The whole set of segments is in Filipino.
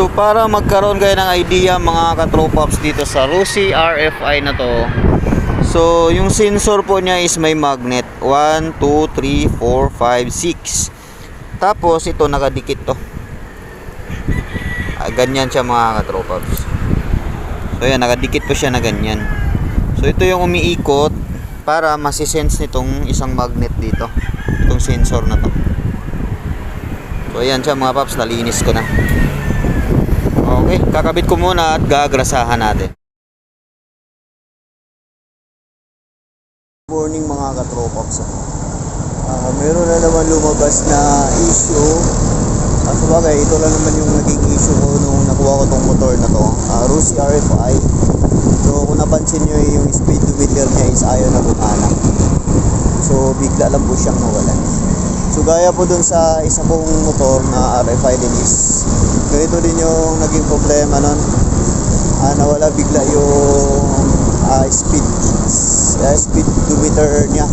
So para magkaroon kayo ng idea mga katropops dito sa Rusi RFI na to. So yung sensor po niya is may magnet. 1, 2, 3, 4, 5, 6. Tapos ito nakadikit to. Ah, ganyan siya mga katropops. So yan nakadikit po siya na ganyan. So ito yung umiikot para masisense nitong isang magnet dito. Itong sensor na to. So ayan siya mga paps, nalinis ko na. Okay, kakabit ko muna at gagrasahan natin. Morning mga katropops. Ah, meron na naman lumabas na issue. At bagay, ito lang naman yung naging issue ko nung nakuha ko tong motor na to. Uh, Rusi RFI. So kung napansin nyo yung speedometer niya is ayaw na gumana. So bigla lang po siyang nawalan. So gaya po dun sa isa kong motor na RFI din is ganito din yung naging problema nun. Ah, nawala bigla yung ah, speed ah, speedometer niya.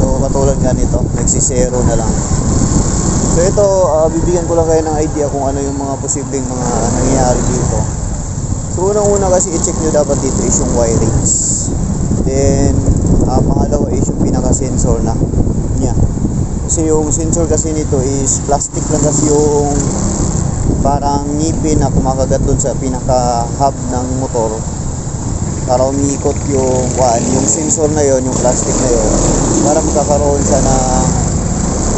So katulad nga nito, nagsisero na lang. So ito, ah, bibigyan ko lang kayo ng idea kung ano yung mga posibleng mga nangyayari dito. So unang-una kasi i-check nyo dapat dito is yung wirings. Then, ah, pangalawa is yung pinaka-sensor na niya. Kasi yung sensor kasi nito is plastic lang kasi yung parang ngipin na kumakagat dun sa pinaka-hub ng motor para umiikot yung kuan, yung sensor na yon, yung plastic na yon, para magkakaroon siya ng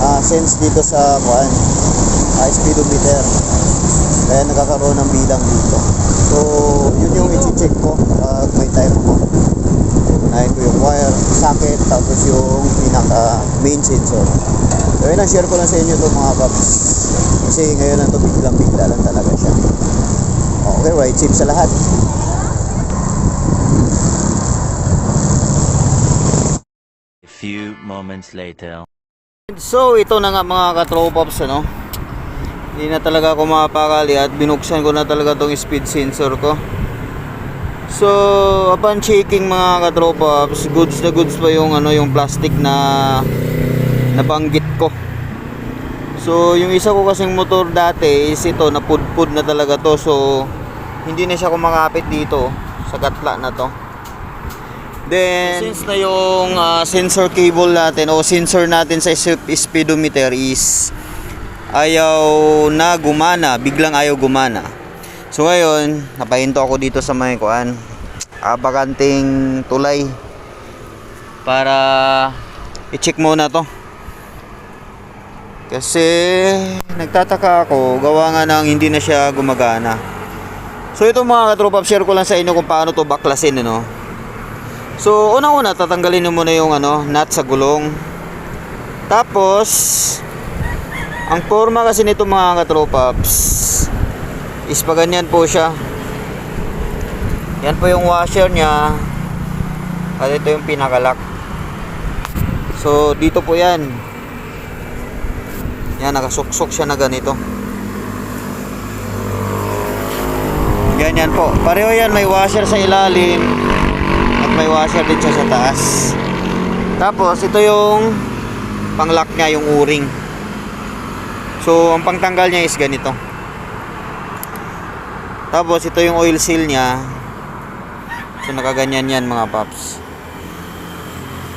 ah, sense dito sa kuan, ah, speedometer. Kaya nagkakaroon ng bilang dito. So, yun yung i-check ko pag may time ako. Socket, tapos yung pinaka main sensor. So, yun ang share ko lang sa inyo to mga paps. Kasi ngayon lang to biglang bigla lang talaga siya. Okay, white chip sa lahat. A few moments later. So, ito na nga mga katropops, ano. Hindi na talaga ako mapakali at binuksan ko na talaga tong speed sensor ko. So, upon checking mga katropops, goods na goods pa yung ano, yung plastic na nabanggit ko. So, yung isa ko kasing motor dati is ito, napudpud na talaga to. So, hindi na siya kumakapit dito sa gatla na to. Then, since na yung ah, sensor cable natin o sensor natin sa sp- speedometer is ayaw na gumana, biglang ayaw gumana. So ngayon, napahinto ako dito sa may kuan, ah, tulay para i-check muna to. Kasi nagtataka ako, gawa nga nang hindi na siya gumagana. So ito mga katropa, share ko lang sa inyo kung paano to baklasin ano. So, unang-una, tatanggalin nyo muna yung ano, nut sa gulong. Tapos, ang forma kasi nito mga katropaps, is pa ganyan po siya. Yan po yung washer niya. At ito yung pinakalock. So, dito po yan. Yan, nakasuksok siya na ganito. Ganyan po. Pareho yan, may washer sa ilalim at may washer din siya sa taas. Tapos ito yung panglock niya, yung o-ring. So ang pangtanggal niya is ganito. Tapos ito yung oil seal niya. So nakaganyan yan mga paps.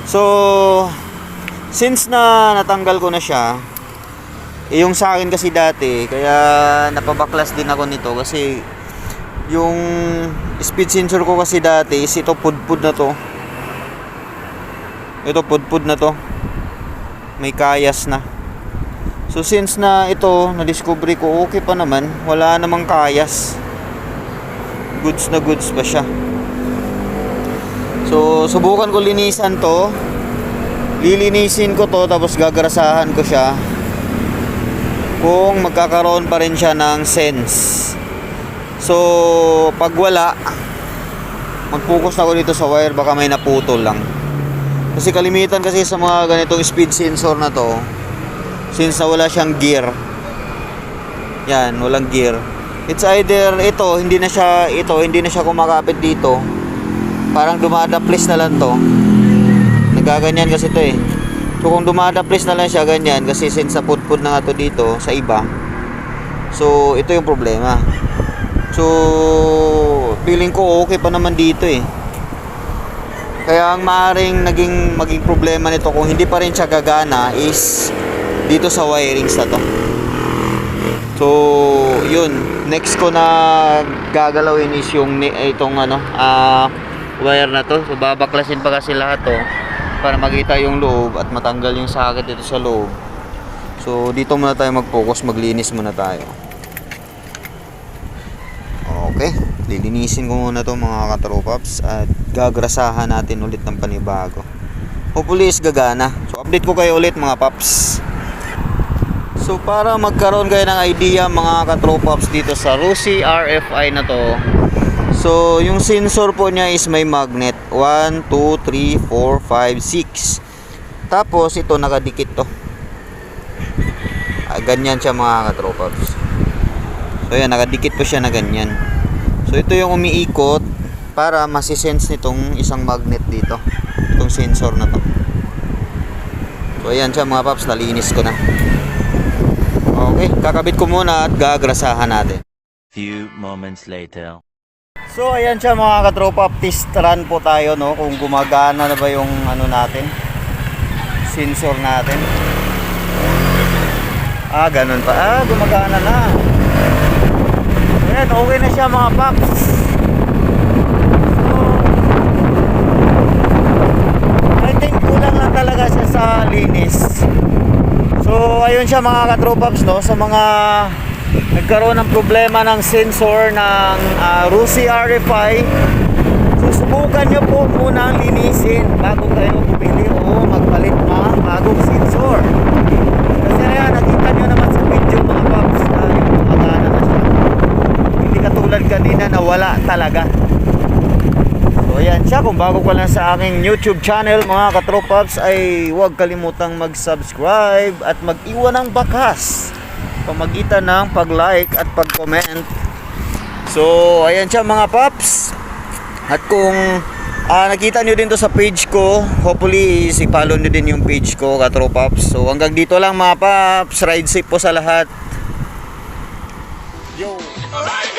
So since na natanggal ko na siya, eh, yung sa akin kasi dati, kaya napabaklas din ako nito kasi yung speed sensor ko kasi dati is ito pudpud na to. Ito pudpud na to. May kayas na. So since na ito na discovery ko okay pa naman. Wala namang kayas goods na goods pa siya so subukan ko linisan to lilinisin ko to tapos gagarasahan ko siya kung magkakaroon pa rin siya ng sense So, pag wala, mag-focus na ako dito sa wire, baka may naputol lang. Kasi kalimitan kasi sa mga ganitong speed sensor na to, since na wala siyang gear, yan, walang gear. It's either ito, hindi na siya, ito, hindi na siya kumakapit dito. Parang dumadaplis na lang to. Nagaganyan kasi to eh. So kung dumadaplis na lang siya ganyan, kasi since sa pudpud na nga to dito, sa iba, So, ito yung problema. So, feeling ko okay pa naman dito eh. Kaya ang maaaring naging maging problema nito kung hindi pa rin siya gagana is dito sa wirings na to. So, yun. Next ko na gagalawin is yung itong ano, ah wire na to. So, babaklasin pa kasi lahat to para makita yung loob at matanggal yung sakit dito sa loob. So, dito muna tayo mag-focus, maglinis muna tayo. Okay, lilinisin ko muna to mga katropaps at gagrasahan natin ulit ng panibago. Hopefully is gagana. So, update ko kayo ulit mga paps. So para magkaroon kayo ng idea mga katropaps dito sa Rusi RFI na to So yung sensor po niya is may magnet. 1, 2, 3, 4, 5, 6 Tapos ito nakadikit to. Ah, Ganyan siya mga katropaps. So yan nakadikit po siya na ganyan. So ito yung umiikot para masisense nitong isang magnet dito. Itong sensor na to. So ayan siya mga paps nalinis ko na Okay, kakabit ko muna at gagrasahan natin. Few moments later. So ayan siya mga katropa, test run po tayo no kung gumagana na ba yung ano natin sensor natin. Ah, ganun pa. Ah, gumagana na. Ayan, okay na siya mga paps. So, I think kulang lang talaga siya sa linis. So ayun siya mga katropaps no? Sa mga nagkaroon ng problema ng sensor ng uh, Rusi RFI susubukan nyo po muna ang linisin bago kayo bumili o magpalit ng bagong sensor. Kasi ayan nakita nyo naman sa video mga paps na yung na siya. Hindi katulad kanina na wala talaga ayan siya, kung bago ka lang sa aking YouTube channel mga katropaps ay huwag kalimutang mag-subscribe at mag-iwan ng bakas pamagitan ng pag-like at pag-comment. So ayan siya mga paps. At kung ah, nakita nyo din to sa page ko, hopefully is i-follow nyo din yung page ko katropaps. So hanggang dito lang mga paps, ride safe po sa lahat. Yo! Alright.